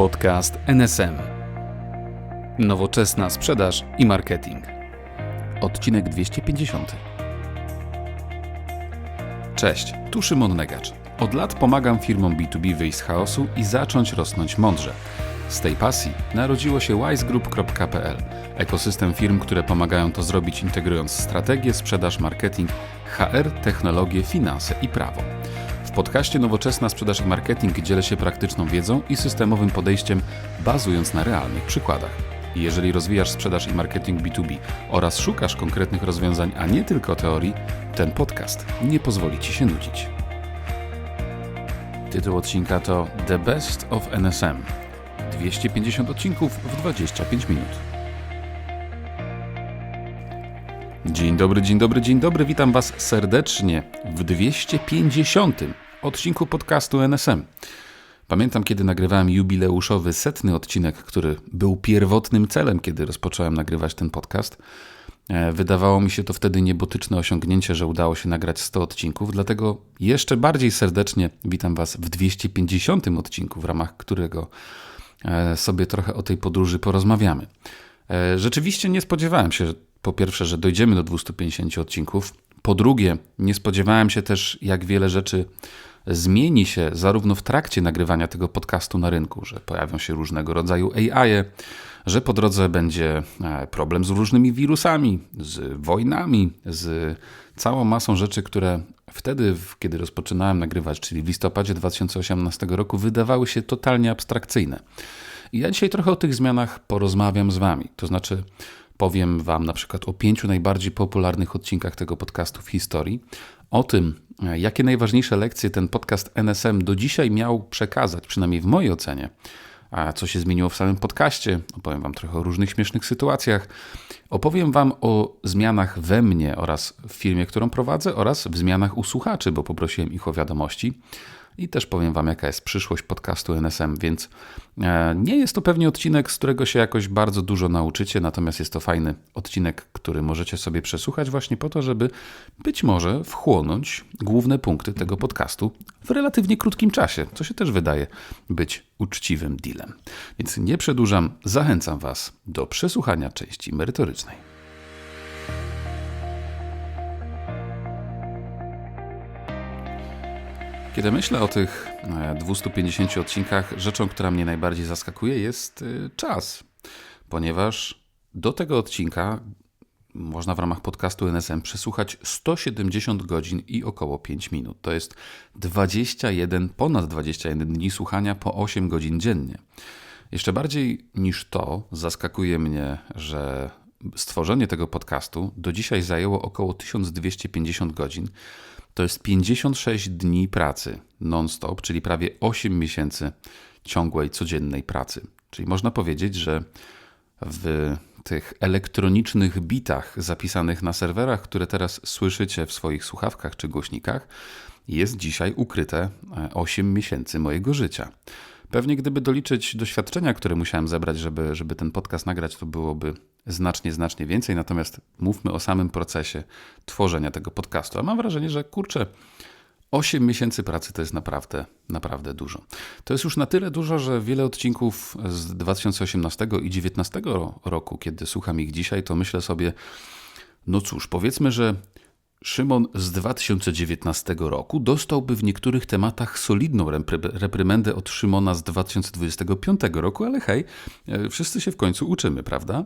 Podcast NSM. Nowoczesna sprzedaż i marketing. Odcinek 250. Cześć, tu Szymon Negacz. Od lat pomagam firmom B2B wyjść z chaosu i zacząć rosnąć mądrze. Z tej pasji narodziło się wisegroup.pl, ekosystem firm, które pomagają to zrobić integrując strategię, sprzedaż, marketing, HR, technologie, finanse i prawo. W podcaście Nowoczesna Sprzedaż i Marketing dzielę się praktyczną wiedzą i systemowym podejściem bazując na realnych przykładach. Jeżeli rozwijasz sprzedaż i marketing B2B oraz szukasz konkretnych rozwiązań, a nie tylko teorii, ten podcast nie pozwoli Ci się nudzić. Tytuł odcinka to The Best of NSM. 250 odcinków w 25 minut. Dzień dobry, dzień dobry, dzień dobry. Witam Was serdecznie w 250 odcinku podcastu NSM. Pamiętam, kiedy nagrywałem jubileuszowy setny odcinek, który był pierwotnym celem, kiedy rozpocząłem nagrywać ten podcast. E, Wydawało mi się to wtedy niebotyczne osiągnięcie, że udało się nagrać 100 odcinków, dlatego jeszcze bardziej serdecznie witam Was w 250 odcinku, w ramach którego e, sobie trochę o tej podróży porozmawiamy. E, Rzeczywiście nie spodziewałem się, że po pierwsze, że dojdziemy do 250 odcinków. Po drugie, nie spodziewałem się też, jak wiele rzeczy zmieni się zarówno w trakcie nagrywania tego podcastu na rynku, że pojawią się różnego rodzaju AI, że po drodze będzie e, problem z różnymi wirusami, z wojnami, z całą masą rzeczy, które wtedy, kiedy rozpoczynałem nagrywać, czyli w listopadzie 2018 roku, wydawały się totalnie abstrakcyjne. I ja dzisiaj trochę o tych zmianach porozmawiam z Wami. To znaczy, powiem Wam na przykład o pięciu najbardziej popularnych odcinkach tego podcastu w historii, o tym, jakie najważniejsze lekcje ten podcast NSM do dzisiaj miał przekazać, przynajmniej w mojej ocenie, a co się zmieniło w samym podcaście. Opowiem Wam trochę o różnych śmiesznych sytuacjach. Opowiem Wam o zmianach we mnie oraz w firmie, którą prowadzę, oraz w zmianach u słuchaczy, bo poprosiłem ich o wiadomości i też powiem Wam, jaka jest przyszłość podcastu NSM, więc e, nie jest to pewnie odcinek, z którego się jakoś bardzo dużo nauczycie, natomiast jest to fajny odcinek, który możecie sobie przesłuchać właśnie po to, żeby być może wchłonąć główne punkty tego podcastu w relatywnie krótkim czasie, co się też wydaje być uczciwym dealem. Więc nie przedłużam, zachęcam Was do przesłuchania części merytorycznej. Kiedy myślę o tych e, 250 odcinkach, rzeczą, która mnie najbardziej zaskakuje, jest e, czas, ponieważ do tego odcinka można w ramach podcastu NSM przesłuchać 170 godzin i około 5 minut. To jest 21, ponad 21 dni słuchania po 8 godzin dziennie. Jeszcze bardziej niż to zaskakuje mnie, że stworzenie tego podcastu do dzisiaj zajęło około 1250 godzin. To jest 56 dni pracy non-stop, czyli prawie 8 miesięcy ciągłej, codziennej pracy. Czyli można powiedzieć, że w tych elektronicznych bitach zapisanych na serwerach, które teraz słyszycie w swoich słuchawkach czy głośnikach, jest dzisiaj ukryte 8 miesięcy mojego życia. Pewnie gdyby doliczyć doświadczenia, które musiałem zebrać, żeby, żeby ten podcast nagrać, to byłoby znacznie, znacznie więcej. Natomiast mówmy o samym procesie tworzenia tego podcastu. A mam wrażenie, że kurczę, 8 miesięcy pracy to jest naprawdę, naprawdę dużo. To jest już na tyle dużo, że wiele odcinków z 2018 i 2019 roku, kiedy słucham ich dzisiaj, to myślę sobie, no cóż, powiedzmy, że Szymon z 2019 roku dostałby w niektórych tematach solidną repry- reprymendę od Szymona z 2025 roku, ale hej, e, wszyscy się w końcu uczymy, prawda?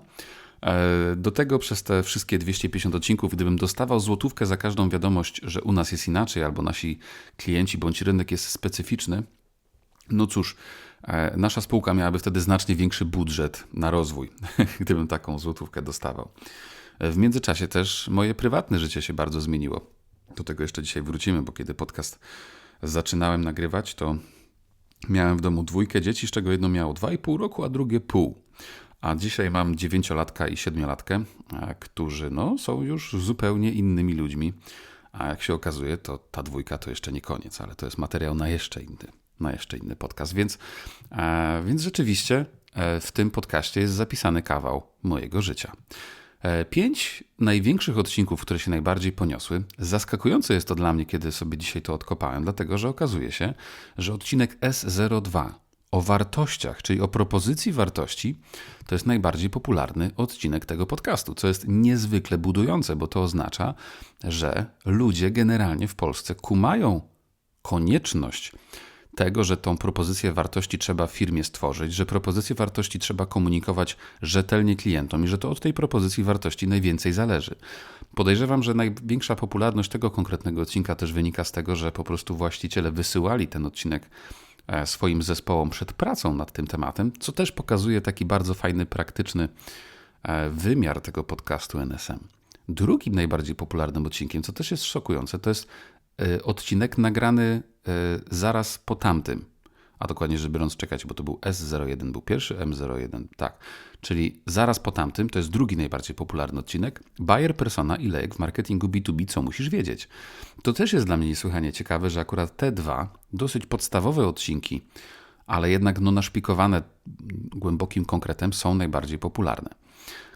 E, Do tego przez te wszystkie 250 odcinków, gdybym dostawał złotówkę za każdą wiadomość, że u nas jest inaczej, albo nasi klienci bądź rynek jest specyficzny, no cóż, e, nasza spółka miałaby wtedy znacznie większy budżet na rozwój, gdybym taką złotówkę dostawał. W międzyczasie też moje prywatne życie się bardzo zmieniło. Do tego jeszcze dzisiaj wrócimy, bo kiedy podcast zaczynałem nagrywać, to miałem w domu dwójkę dzieci, z czego jedno miało 2,5 roku, a drugie pół. A dzisiaj mam dziewięciolatka i siedmiolatkę, którzy no, są już zupełnie innymi ludźmi. A jak się okazuje, to ta dwójka to jeszcze nie koniec, ale to jest materiał na jeszcze inny, na jeszcze inny podcast. Więc, więc rzeczywiście e, w tym podcaście jest zapisany kawał mojego życia. E, Pięć największych odcinków, które się najbardziej poniosły. Zaskakujące jest to dla mnie, kiedy sobie dzisiaj to odkopałem, dlatego że okazuje się, że odcinek S02 o wartościach, czyli o propozycji wartości, to jest najbardziej popularny odcinek tego podcastu, co jest niezwykle budujące, bo to oznacza, że ludzie generalnie w Polsce kumają konieczność tego, że tą propozycję wartości trzeba firmie stworzyć, że propozycję wartości trzeba komunikować rzetelnie klientom i że to od tej propozycji wartości najwięcej zależy. Podejrzewam, że największa popularność tego konkretnego odcinka też wynika z tego, że po prostu właściciele wysyłali ten odcinek e, swoim zespołom przed pracą nad tym tematem, co też pokazuje taki bardzo fajny, praktyczny e, wymiar tego podcastu NSM. Drugim najbardziej popularnym odcinkiem, co też jest szokujące, to jest odcinek nagrany zaraz po tamtym a dokładnie rzecz biorąc czekać, bo to był S01 był pierwszy, M01 tak. Czyli zaraz po tamtym, to jest drugi najbardziej popularny odcinek, Bayer, Persona i lejek w marketingu B2B, co musisz wiedzieć. To też jest dla mnie niesłychanie ciekawe, że akurat te dwa dosyć podstawowe odcinki, ale jednak no naszpikowane głębokim konkretem są najbardziej popularne.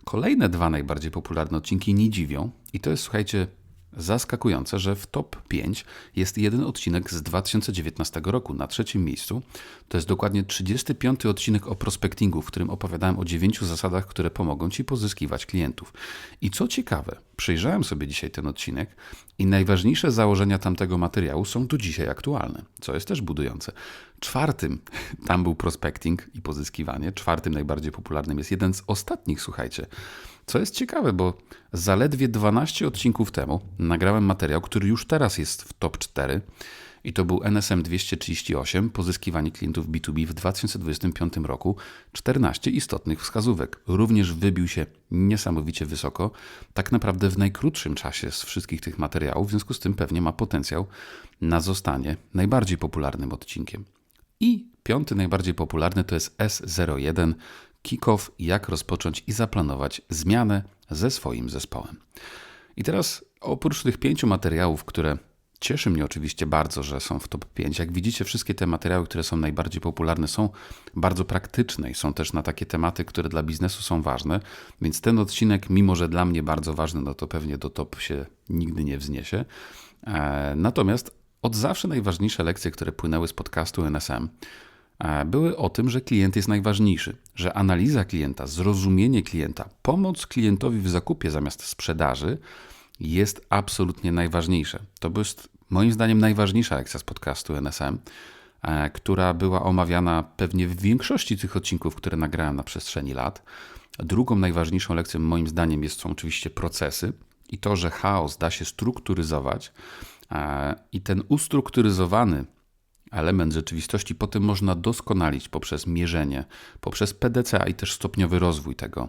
Kolejne dwa najbardziej popularne odcinki nie dziwią i to jest, słuchajcie, Zaskakujące, że w top 5 jest jeden odcinek z 2019 roku na trzecim miejscu. To jest dokładnie 35 odcinek o prospectingu, w którym opowiadałem o dziewięciu zasadach, które pomogą Ci pozyskiwać klientów. I co ciekawe, przejrzałem sobie dzisiaj ten odcinek i najważniejsze założenia tamtego materiału są do dzisiaj aktualne, co jest też budujące. Czwartym, tam był prospecting i pozyskiwanie, czwartym najbardziej popularnym jest jeden z ostatnich, słuchajcie, co jest ciekawe, bo zaledwie 12 odcinków temu nagrałem materiał, który już teraz jest w top 4 i to był NSM 238, pozyskiwanie klientów B2B w 2025 roku, 14 istotnych wskazówek. Również wybił się niesamowicie wysoko, tak naprawdę w najkrótszym czasie z wszystkich tych materiałów, w związku z tym pewnie ma potencjał na zostanie najbardziej popularnym odcinkiem. I piąty najbardziej popularny to jest S01, kick-off, jak rozpocząć i zaplanować zmianę ze swoim zespołem. I teraz oprócz tych pięciu materiałów, które cieszy mnie oczywiście bardzo, że są w top 5, jak widzicie, wszystkie te materiały, które są najbardziej popularne, są bardzo praktyczne i są też na takie tematy, które dla biznesu są ważne, więc ten odcinek, mimo że dla mnie bardzo ważny, no to pewnie do top się nigdy nie wzniesie. E, natomiast od zawsze najważniejsze lekcje, które płynęły z podcastu NSM, były o tym, że klient jest najważniejszy, że analiza klienta, zrozumienie klienta, pomoc klientowi w zakupie zamiast sprzedaży jest absolutnie najważniejsze. To jest moim zdaniem najważniejsza lekcja z podcastu NSM, e, która była omawiana pewnie w większości tych odcinków, które nagrałem na przestrzeni lat. Drugą najważniejszą lekcją moim zdaniem jest, są oczywiście procesy i to, że chaos da się strukturyzować e, i ten ustrukturyzowany element rzeczywistości potem można doskonalić poprzez mierzenie, poprzez PDCA i też stopniowy rozwój tego,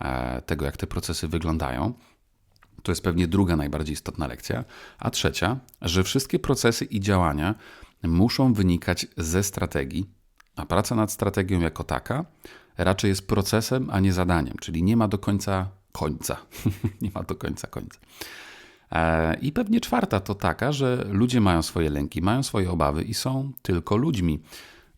e, tego jak te procesy wyglądają. To jest pewnie druga najbardziej istotna lekcja. A trzecia, że wszystkie procesy i działania muszą wynikać ze strategii, a praca nad strategią jako taka raczej jest procesem, a nie zadaniem, czyli nie ma do końca końca. nie ma do końca końca. E, I pewnie czwarta to taka, że ludzie mają swoje lęki, mają swoje obawy i są tylko ludźmi.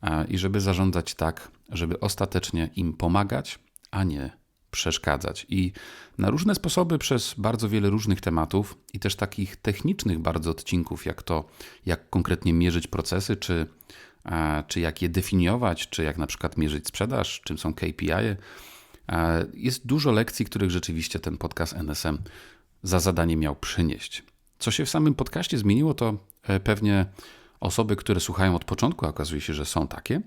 E, I żeby zarządzać tak, żeby ostatecznie im pomagać, a nie przeszkadzać. I na różne sposoby przez bardzo wiele różnych tematów i też takich technicznych bardzo odcinków, jak to, jak konkretnie mierzyć procesy, czy, e, czy jak je definiować, czy jak na przykład mierzyć sprzedaż, czym są KPI. Jest dużo lekcji, których rzeczywiście ten podcast NSM za zadanie miał przynieść. Co się w samym podcaście zmieniło, to e, pewnie osoby, które słuchają od początku, okazuje się, że są takie,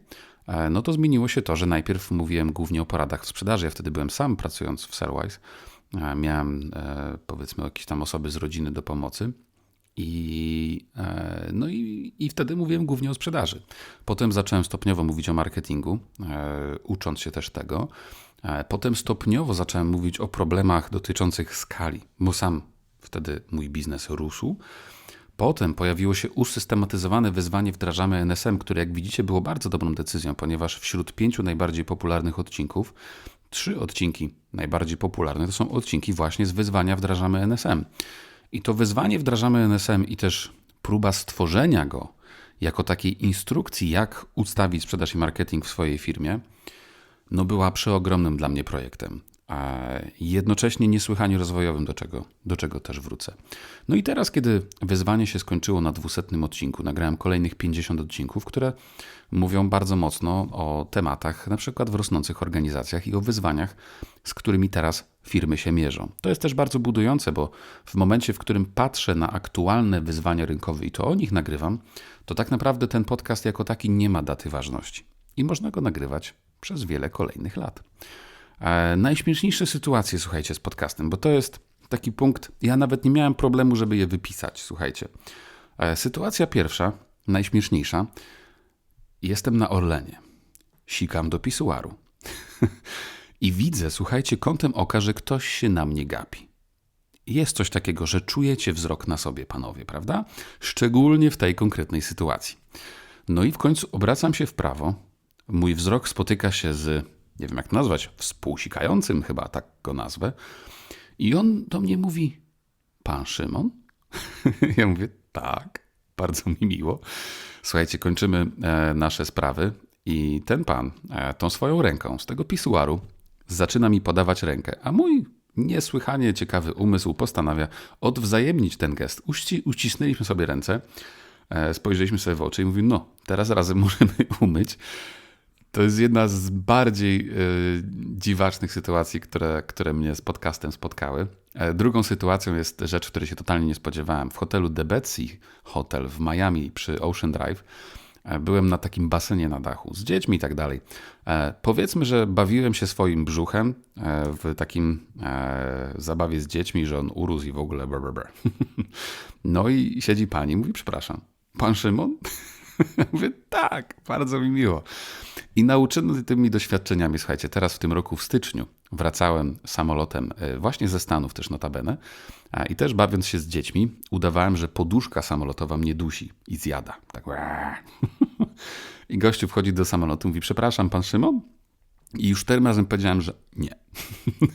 e, no to zmieniło się to, że najpierw mówiłem głównie o poradach w sprzedaży. Ja wtedy byłem sam pracując w Sellwise. E, miałem powiedzmy jakieś tam osoby z rodziny do pomocy. I, no i, i wtedy mówiłem głównie o sprzedaży. Potem zacząłem stopniowo mówić o marketingu, ucząc się też tego. Potem stopniowo zacząłem mówić o problemach dotyczących skali, bo sam wtedy mój biznes rósł. Potem pojawiło się usystematyzowane wyzwanie Wdrażamy NSM, które jak widzicie było bardzo dobrą decyzją, ponieważ wśród pięciu najbardziej popularnych odcinków, trzy odcinki najbardziej popularne to są odcinki właśnie z wyzwania Wdrażamy NSM. I to wyzwanie Wdrażamy NSM i też próba stworzenia go jako takiej instrukcji, jak ustawić sprzedaż i marketing w swojej firmie, no była przeogromnym dla mnie projektem. jednocześnie niesłychanie rozwojowym, do czego, do czego też wrócę. No i teraz, kiedy wyzwanie się skończyło na dwusetnym odcinku, nagrałem kolejnych 50 odcinków, które mówią bardzo mocno o tematach, na przykład w rosnących organizacjach i o wyzwaniach, z którymi teraz firmy się mierzą. To jest też bardzo budujące, bo w momencie, w którym patrzę na aktualne wyzwania rynkowe i to o nich nagrywam, to tak naprawdę ten podcast jako taki nie ma daty ważności i można go nagrywać przez wiele kolejnych lat. E, najśmieszniejsze sytuacje, słuchajcie, z podcastem, bo to jest taki punkt, ja nawet nie miałem problemu, żeby je wypisać, słuchajcie. E, sytuacja pierwsza, najśmieszniejsza. Jestem na Orlenie. Sikam do pisuaru. I widzę, słuchajcie, kątem oka, że ktoś się na mnie gapi. Jest coś takiego, że czujecie wzrok na sobie, panowie, prawda? Szczególnie w tej konkretnej sytuacji. No i w końcu obracam się w prawo. Mój wzrok spotyka się z nie wiem jak nazwać, współsikającym chyba tak go nazwę. I on do mnie mówi, pan Szymon? ja mówię, tak, bardzo mi miło. Słuchajcie, kończymy e, nasze sprawy i ten pan e, tą swoją ręką z tego pisuaru zaczyna mi podawać rękę, a mój niesłychanie ciekawy umysł postanawia odwzajemnić ten gest. Uści, uścisnęliśmy sobie ręce, e, spojrzeliśmy sobie w oczy i mówimy, no, teraz razem możemy umyć. To jest jedna z bardziej y, dziwacznych sytuacji, które, które mnie z podcastem spotkały. E, drugą sytuacją jest rzecz, której się totalnie nie spodziewałem. W hotelu Betsy Hotel w Miami przy Ocean Drive e, byłem na takim basenie na dachu z dziećmi i tak dalej. E, powiedzmy, że bawiłem się swoim brzuchem w takim zabawie z dziećmi, że on urósł i w ogóle brr, brr, brr. No i siedzi pani mówi, przepraszam, pan Szymon? Mówię, tak, bardzo mi miło. I nauczony tymi doświadczeniami, słuchajcie, teraz w tym roku w styczniu wracałem samolotem e, właśnie ze Stanów też notabene i też bawiąc się z dziećmi udawałem, że poduszka samolotowa mnie dusi i zjada. Tak. I gościu wchodzi do samolotu mówi, przepraszam, pan Szymon? I już tym razem powiedziałem, że nie.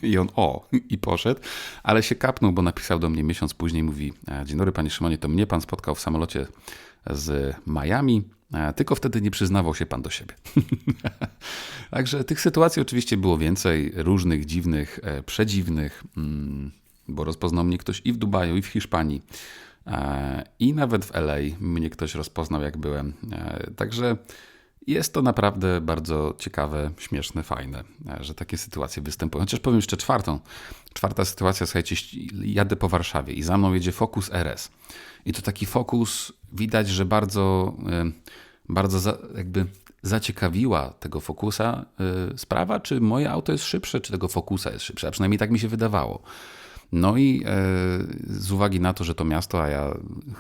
I on o, i poszedł, ale się kapnął, bo napisał do mnie miesiąc później, mówi, e, dzień dobry panie Szymonie, to mnie pan spotkał w samolocie z Miami, tylko wtedy nie przyznawał się pan do siebie. Także tych sytuacji oczywiście było więcej, różnych, dziwnych, e, przedziwnych, mm, bo rozpoznał mnie ktoś i w Dubaju, i w Hiszpanii, e, i nawet w LA mnie ktoś rozpoznał, jak byłem. Także jest to naprawdę bardzo ciekawe, śmieszne, fajne, że takie sytuacje występują. Chociaż powiem jeszcze czwartą. Czwarta sytuacja, słuchajcie, jadę po Warszawie i za mną jedzie Focus RS. I to taki Focus, widać, że bardzo, bardzo za, jakby zaciekawiła tego Focusa y, sprawa, czy moje auto jest szybsze, czy tego Focusa jest szybsze. A przynajmniej tak mi się wydawało. No i e, z uwagi na to, że to miasto, a ja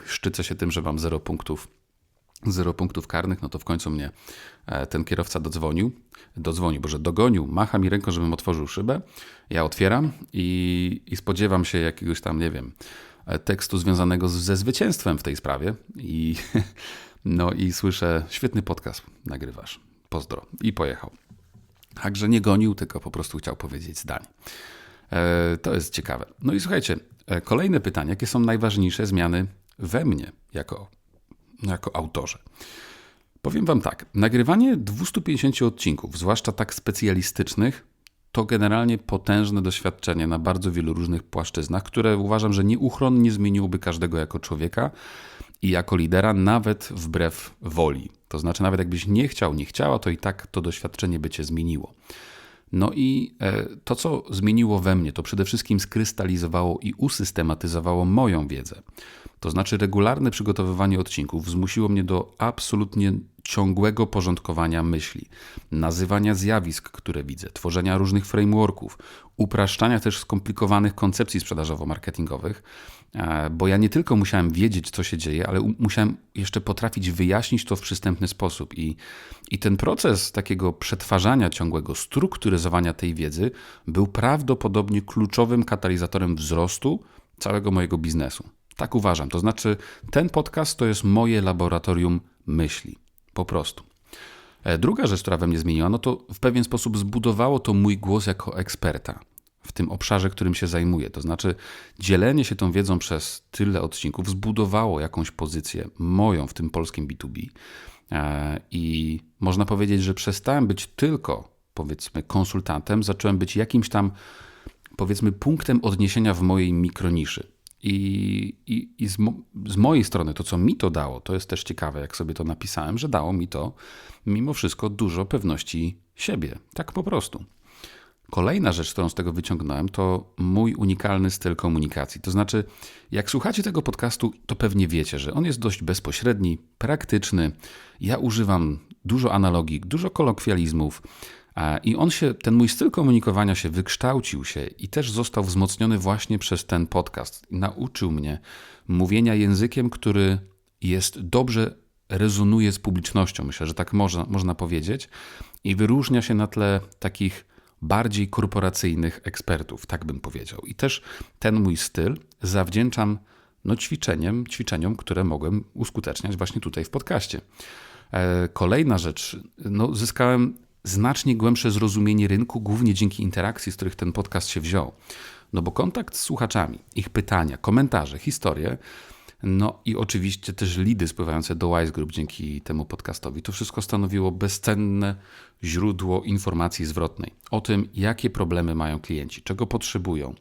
szczycę się tym, że mam zero punktów zero punktów karnych, no to w końcu mnie e, ten kierowca dodzwonił, dodzwonił, bo że dogonił, macha mi ręką, żebym otworzył szybę. Ja otwieram i, i spodziewam się jakiegoś tam, nie wiem, e, tekstu związanego ze zwycięstwem w tej sprawie. I, no i słyszę, świetny podcast nagrywasz, pozdro. I pojechał. Także nie gonił, tylko po prostu chciał powiedzieć zdanie. E, to jest ciekawe. No i słuchajcie, kolejne pytanie. Jakie są najważniejsze zmiany we mnie jako jako autorze. Powiem Wam tak, nagrywanie 250 odcinków, zwłaszcza tak specjalistycznych, to generalnie potężne doświadczenie na bardzo wielu różnych płaszczyznach, które uważam, że nieuchronnie zmieniłoby każdego jako człowieka i jako lidera, nawet wbrew woli. To znaczy, nawet jakbyś nie chciał, nie chciała, to i tak to doświadczenie by cię zmieniło. No i e, to, co zmieniło we mnie, to przede wszystkim skrystalizowało i usystematyzowało moją wiedzę. To znaczy, regularne przygotowywanie odcinków zmusiło mnie do absolutnie ciągłego porządkowania myśli, nazywania zjawisk, które widzę, tworzenia różnych frameworków, upraszczania też skomplikowanych koncepcji sprzedażowo-marketingowych, e, bo ja nie tylko musiałem wiedzieć, co się dzieje, ale musiałem jeszcze potrafić wyjaśnić to w przystępny sposób. I, i ten proces takiego przetwarzania ciągłego, strukturyzowania tej wiedzy był prawdopodobnie kluczowym katalizatorem wzrostu całego mojego biznesu. Tak uważam. To znaczy, ten podcast to jest moje laboratorium myśli. Po prostu. E, druga rzecz, która we mnie zmieniła, no to w pewien sposób zbudowało to mój głos jako eksperta w tym obszarze, którym się zajmuję. To znaczy, dzielenie się tą wiedzą przez tyle odcinków zbudowało jakąś pozycję moją w tym polskim B2B. E, I można powiedzieć, że przestałem być tylko powiedzmy konsultantem, zacząłem być jakimś tam powiedzmy punktem odniesienia w mojej mikroniszy. I, i, i z, mo z, mojej strony to, co mi to dało, to jest też ciekawe, jak sobie to napisałem, że dało mi to mimo wszystko dużo pewności siebie. Tak po prostu. Kolejna rzecz, którą z tego wyciągnąłem, to mój unikalny styl komunikacji. To znaczy, jak słuchacie tego podcastu, to pewnie wiecie, że on jest dość bezpośredni, praktyczny. Ja używam dużo analogii, dużo kolokwializmów. I on się, ten mój styl komunikowania się wykształcił się i też został wzmocniony właśnie przez ten podcast. Nauczył mnie mówienia językiem, który jest dobrze rezonuje z publicznością. Myślę, że tak można, można powiedzieć. I wyróżnia się na tle takich bardziej korporacyjnych ekspertów, tak bym powiedział. I też ten mój styl zawdzięczam no, ćwiczeniem, ćwiczeniom, które mogłem uskuteczniać właśnie tutaj w podcaście. E, kolejna rzecz, no, zyskałem znacznie głębsze zrozumienie rynku, głównie dzięki interakcji, z których ten podcast się wziął. No bo kontakt z słuchaczami, ich pytania, komentarze, historie, no i oczywiście też lidy spływające do Wise Group dzięki temu podcastowi. To wszystko stanowiło bezcenne źródło informacji zwrotnej o tym, jakie problemy mają klienci, czego potrzebują,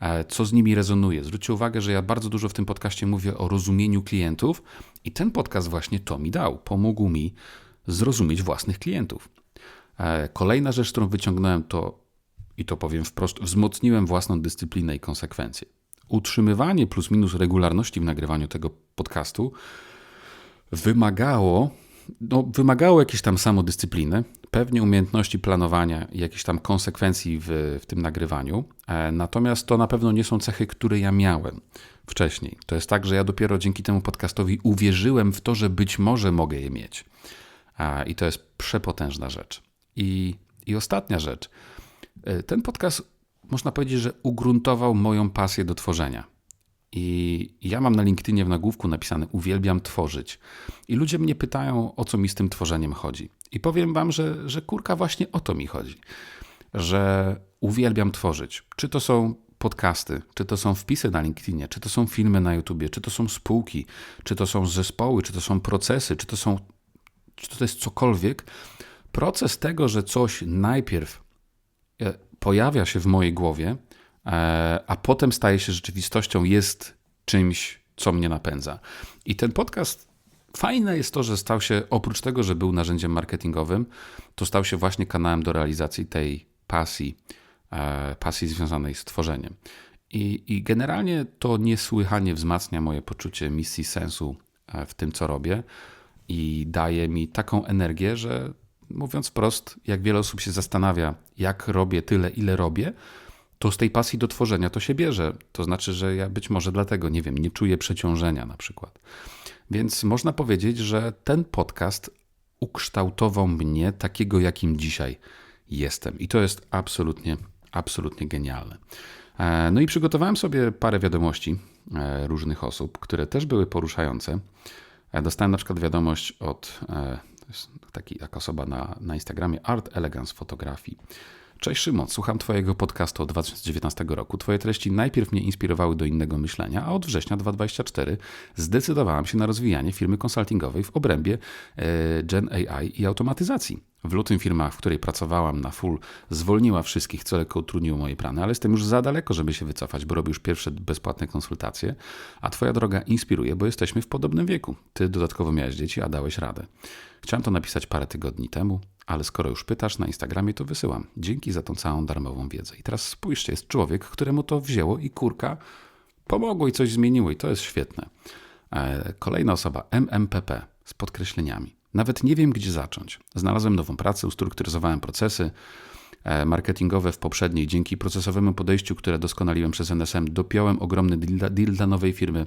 e, co z nimi rezonuje. Zwróćcie uwagę, że ja bardzo dużo w tym podcaście mówię o rozumieniu klientów i ten podcast właśnie to mi dał. Pomógł mi zrozumieć własnych klientów. E, kolejna rzecz, którą wyciągnąłem, to i to powiem wprost, wzmocniłem własną dyscyplinę i konsekwencje. Utrzymywanie plus minus regularności w nagrywaniu tego podcastu wymagało, no, wymagało jakiejś tam samodyscypliny, pewnie umiejętności planowania i jakichś tam konsekwencji w, w tym nagrywaniu. E, natomiast to na pewno nie są cechy, które ja miałem wcześniej. To jest tak, że ja dopiero dzięki temu podcastowi uwierzyłem w to, że być może mogę je mieć. I to jest przepotężna rzecz. I, i ostatnia rzecz. E, ten podcast, można powiedzieć, że ugruntował moją pasję do tworzenia. I ja mam na LinkedInie w nagłówku napisane: Uwielbiam tworzyć. I ludzie mnie pytają, o co mi z tym tworzeniem chodzi. I powiem Wam, że, że kurka, właśnie o to mi chodzi. Że uwielbiam tworzyć. Czy to są podcasty, czy to są wpisy na LinkedInie, czy to są filmy na YouTubie, czy to są spółki, czy to są zespoły, czy to są procesy, czy to są, czy to jest cokolwiek, proces tego, że coś najpierw e, pojawia się w mojej głowie, e, a potem staje się rzeczywistością, jest czymś, co mnie napędza. I ten podcast Fajne jest to, że stał się, oprócz tego, że był narzędziem marketingowym, to stał się właśnie kanałem do realizacji tej pasji, e, pasji związanej z tworzeniem. I, I, generalnie to niesłychanie wzmacnia moje poczucie misji, sensu w tym, co robię i daje mi taką energię, że mówiąc prost, jak wiele osób się zastanawia, jak robię tyle, ile robię, to z tej pasji do tworzenia to się bierze. To znaczy, że ja być może dlatego, nie wiem, nie czuję przeciążenia na przykład. Więc można powiedzieć, że ten podcast ukształtował mnie takiego, jakim dzisiaj jestem. I to jest absolutnie, absolutnie genialne. E, no i przygotowałem sobie parę wiadomości e, różnych osób, które też były poruszające. E, dostałem na przykład wiadomość od taki, taka osoba na, na Instagramie Art Elegance Fotografii. Cześć Szymon, słucham Twojego podcastu od 2019 roku. Twoje treści najpierw mnie inspirowały do innego myślenia, a od września 2024 zdecydowałam się na rozwijanie firmy konsultingowej w obrębie e, Gen AI i automatyzacji. W lutym firma, w której pracowałam na full, zwolniła wszystkich, co lekko utrudniło moje plany, ale jestem już za daleko, żeby się wycofać, bo robię już pierwsze bezpłatne konsultacje, a Twoja droga inspiruje, bo jesteśmy w podobnym wieku. Ty dodatkowo miałeś dzieci, a dałeś radę. Chciałem to napisać parę tygodni temu, ale skoro już pytasz na Instagramie, to wysyłam. Dzięki za tą całą darmową wiedzę. I teraz spójrzcie, jest człowiek, któremu to wzięło i kurka pomogło i coś zmieniło i to jest świetne. E, kolejna osoba, MMPP z podkreśleniami. Nawet nie wiem, gdzie zacząć. Znalazłem nową pracę, ustrukturyzowałem procesy marketingowe w poprzedniej. Dzięki procesowemu podejściu, które doskonaliłem przez NSM, dopiąłem ogromny deal, deal dla nowej firmy.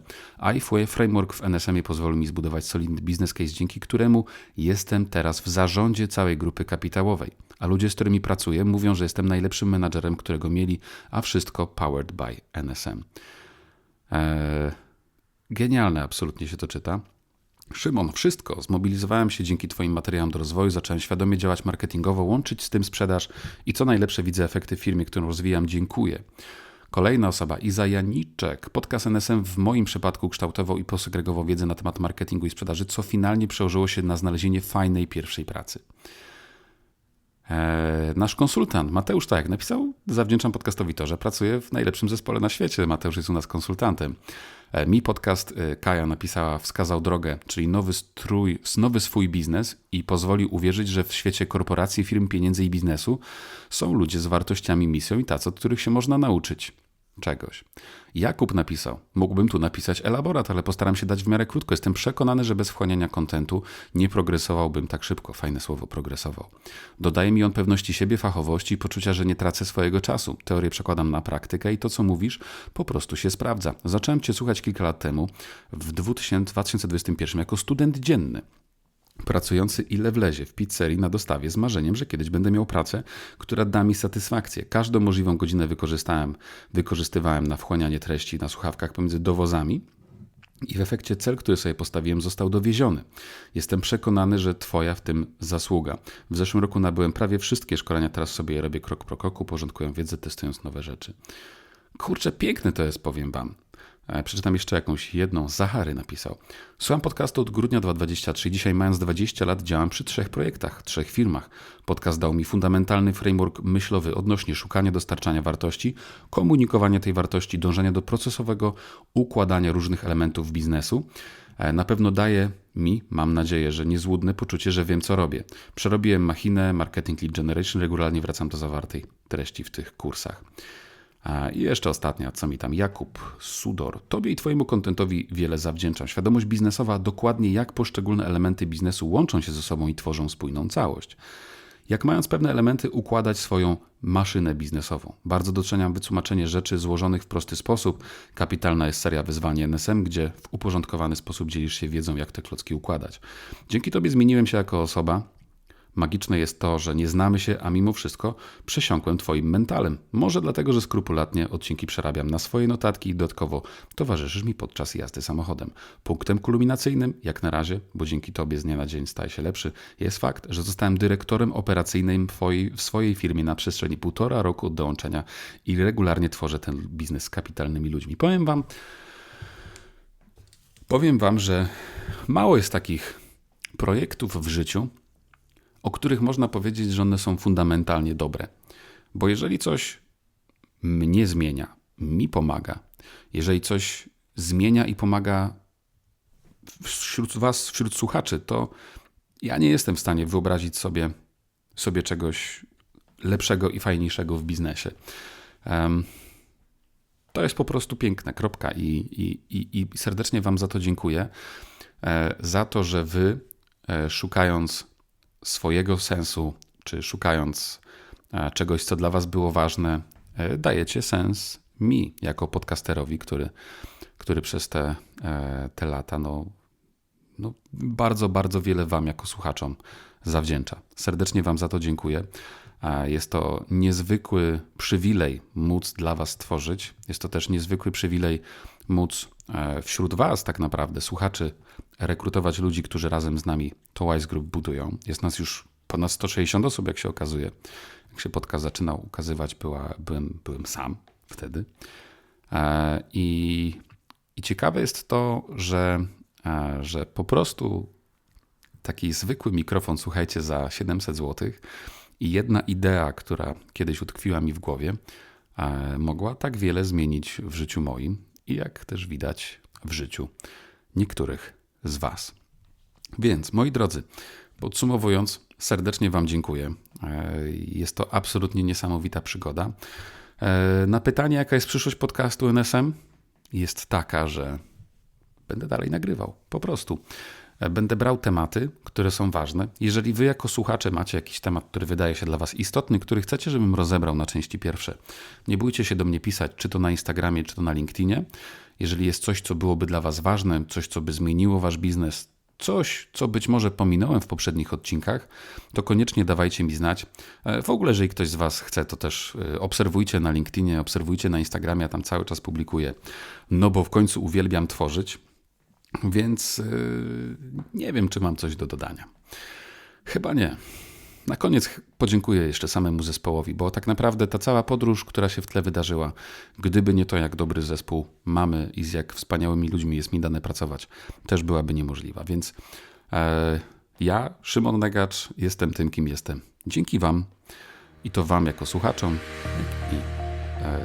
iFue Framework w NSM pozwolił mi zbudować solidny business case, dzięki któremu jestem teraz w zarządzie całej grupy kapitałowej. A ludzie, z którymi pracuję, mówią, że jestem najlepszym menadżerem, którego mieli, a wszystko powered by NSM. Eee, genialne absolutnie się to czyta. Szymon, wszystko. Zmobilizowałem się dzięki Twoim materiałom do rozwoju, zacząłem świadomie działać marketingowo, łączyć z tym sprzedaż i co najlepsze widzę efekty w firmie, którą rozwijam. Dziękuję. Kolejna osoba, Iza Janiczek. Podcast NSM w moim przypadku kształtował i posegregował wiedzę na temat marketingu i sprzedaży, co finalnie przełożyło się na znalezienie fajnej pierwszej pracy. E, nasz konsultant Mateusz tak napisał, zawdzięczam podcastowi to, że pracuję w najlepszym zespole na świecie. Mateusz jest u nas konsultantem. E, mi podcast e, Kaja napisała Wskazał drogę, czyli nowy, strój, nowy swój biznes i pozwolił uwierzyć, że w świecie korporacji, firm, pieniędzy i biznesu są ludzie z wartościami, misją i tacy, od których się można nauczyć czegoś. Jakub napisał, mógłbym tu napisać elaborat, ale postaram się dać w miarę krótko. Jestem przekonany, że bez wchłaniania kontentu nie progresowałbym tak szybko. Fajne słowo, progresował. Dodaje mi on pewności siebie, fachowości i poczucia, że nie tracę swojego czasu. Teorię przekładam na praktykę i to, co mówisz, po prostu się sprawdza. Zacząłem Cię słuchać kilka lat temu, w 2021, jako student dzienny pracujący ile wlezie w pizzerii na dostawie z marzeniem, że kiedyś będę miał pracę, która da mi satysfakcję. Każdą możliwą godzinę wykorzystałem, wykorzystywałem na wchłanianie treści na słuchawkach pomiędzy dowozami i w efekcie cel, który sobie postawiłem, został dowieziony. Jestem przekonany, że Twoja w tym zasługa. W zeszłym roku nabyłem prawie wszystkie szkolenia, teraz sobie je robię krok po kroku, porządkuję wiedzę, testując nowe rzeczy. Kurczę, piękny to jest, powiem Wam. E, przeczytam jeszcze jakąś jedną. Zachary napisał. Słucham podcastu od grudnia 2023. Dzisiaj, mając 20 lat, działam przy trzech projektach, trzech firmach. Podcast dał mi fundamentalny framework myślowy odnośnie szukania, dostarczania wartości, komunikowania tej wartości, dążenia do procesowego układania różnych elementów biznesu. E, na pewno daje mi, mam nadzieję, że niezłudne poczucie, że wiem, co robię. Przerobiłem machinę, marketing lead generation, regularnie wracam do zawartej treści w tych kursach. I jeszcze ostatnia, co mi tam Jakub Sudor. Tobie i Twojemu kontentowi wiele zawdzięczam. Świadomość biznesowa dokładnie jak poszczególne elementy biznesu łączą się ze sobą i tworzą spójną całość. Jak mając pewne elementy układać swoją maszynę biznesową. Bardzo doceniam wytłumaczenie rzeczy złożonych w prosty sposób. Kapitalna jest seria wyzwanie NSM, gdzie w uporządkowany sposób dzielisz się wiedzą, jak te klocki układać. Dzięki Tobie zmieniłem się jako osoba, Magiczne jest to, że nie znamy się, a mimo wszystko przesiąkłem Twoim mentalem. Może dlatego, że skrupulatnie odcinki przerabiam na swoje notatki i dodatkowo towarzyszysz mi podczas jazdy samochodem. Punktem kulminacyjnym, jak na razie, bo dzięki Tobie z dnia na dzień staje się lepszy, jest fakt, że zostałem dyrektorem operacyjnym w swojej firmie na przestrzeni półtora roku od dołączenia i regularnie tworzę ten biznes z kapitalnymi ludźmi. Powiem Wam, powiem Wam, że mało jest takich projektów w życiu, o których można powiedzieć, że one są fundamentalnie dobre. Bo jeżeli coś mnie zmienia, mi pomaga, jeżeli coś zmienia i pomaga wśród Was, wśród słuchaczy, to ja nie jestem w stanie wyobrazić sobie, sobie czegoś lepszego i fajniejszego w biznesie. Um, to jest po prostu piękna kropka i, i, i, i serdecznie Wam za to dziękuję. E, za to, że Wy e, szukając swojego sensu, czy szukając e, czegoś, co dla Was było ważne, e, dajecie sens mi, jako podcasterowi, który, który przez te, e, te lata no, no, bardzo, bardzo wiele Wam, jako słuchaczom, zawdzięcza. Serdecznie Wam za to dziękuję. Jest to niezwykły przywilej móc dla Was tworzyć. Jest to też niezwykły przywilej móc wśród Was, tak naprawdę, słuchaczy, rekrutować ludzi, którzy razem z nami to Wise Group budują. Jest nas już ponad 160 osób, jak się okazuje. Jak się podcast zaczynał ukazywać, była, byłem, byłem sam wtedy. E, I, I ciekawe jest to, że, e, że po prostu taki zwykły mikrofon, słuchajcie, za 700 zł i jedna idea, która kiedyś utkwiła mi w głowie, e, mogła tak wiele zmienić w życiu moim i jak też widać w życiu niektórych z Was. Więc, moi drodzy, podsumowując, serdecznie Wam dziękuję. E, jest to absolutnie niesamowita przygoda. E, na pytanie, jaka jest przyszłość podcastu NSM, jest taka, że będę dalej nagrywał. Po prostu. E, będę brał tematy, które są ważne. Jeżeli Wy, jako słuchacze, macie jakiś temat, który wydaje się dla Was istotny, który chcecie, żebym rozebrał na części pierwsze, nie bójcie się do mnie pisać, czy to na Instagramie, czy to na LinkedInie. Jeżeli jest coś, co byłoby dla Was ważne, coś, co by zmieniło Wasz biznes, coś, co być może pominąłem w poprzednich odcinkach, to koniecznie dawajcie mi znać. E, w ogóle, jeżeli ktoś z Was chce, to też e, obserwujcie na LinkedInie, obserwujcie na Instagramie, ja tam cały czas publikuję, no bo w końcu uwielbiam tworzyć, więc e, nie wiem, czy mam coś do dodania. Chyba nie. Na koniec podziękuję jeszcze samemu zespołowi, bo tak naprawdę ta cała podróż, która się w tle wydarzyła, gdyby nie to, jak dobry zespół mamy i z jak wspaniałymi ludźmi jest mi dane pracować, też byłaby niemożliwa. Więc e, Ja, Szymon Negacz, jestem tym, kim jestem. Dzięki Wam i to Wam jako słuchaczom i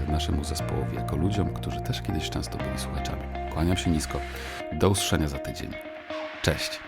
naszemu zespołowi jako ludziom, którzy też kiedyś często byli słuchaczami. Kłaniam się nisko. Do usłyszenia za tydzień. Cześć.